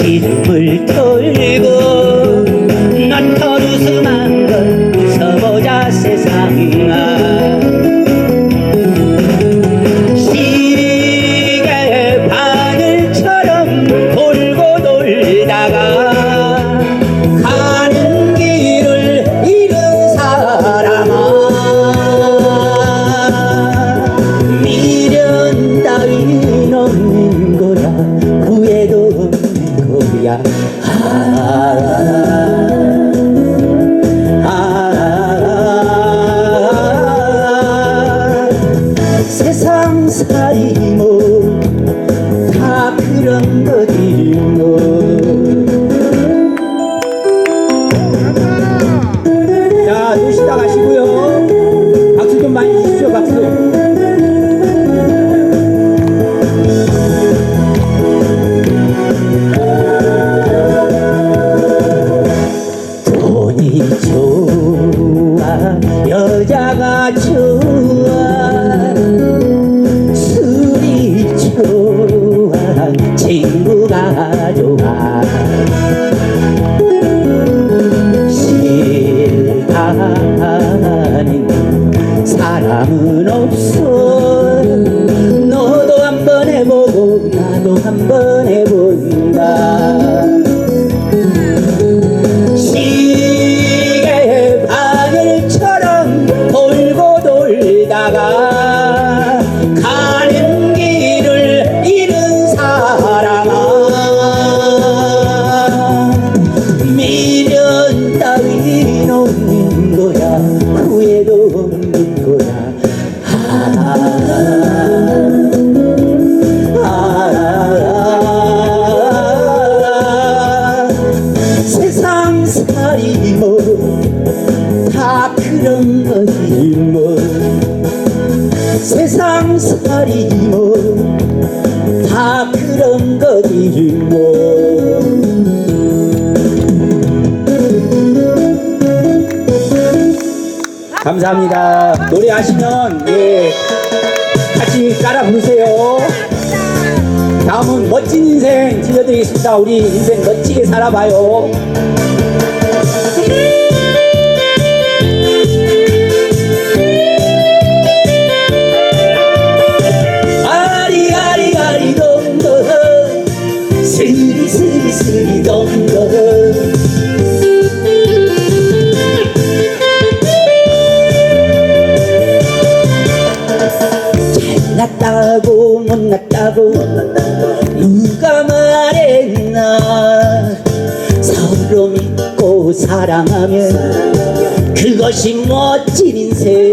시름을 털고 세 사람은 없어. 너도 한번 해보고 나도 한번 해본다 세상 살이 뭐다 그런 거지 뭐 감사합니다. 노래하시면, 예, 같이 따라 부르세요. 다음은 멋진 인생 들려드리겠습니다. 우리 인생 멋지게 살아봐요. 잘났다고 못났다고. 누가 말했나? 서로 믿고 사랑하면 그것이 멋진 인생.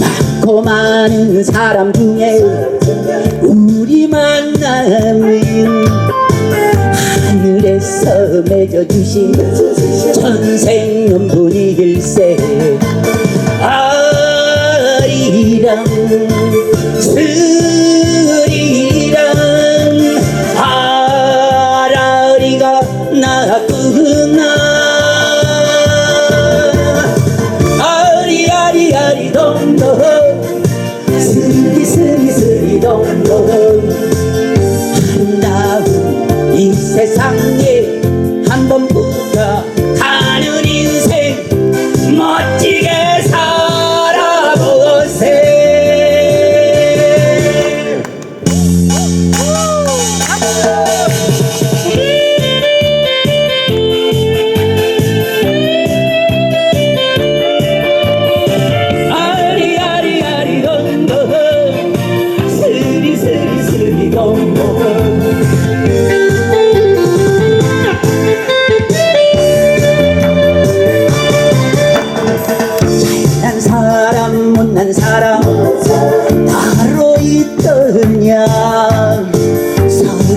많고 많은 사람 중에 우리 만남은 하늘에서 맺어주신 천생연분일세 아리랑 스리랑 아라리가 나구나. 아리아리아리 동동 스리 스리 스리 동동 아름다운 이 세상에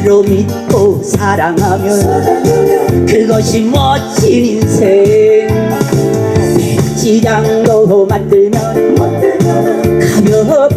서로 믿고 사랑하면 그것이 멋진 인생. 백지장도 만들면 가볍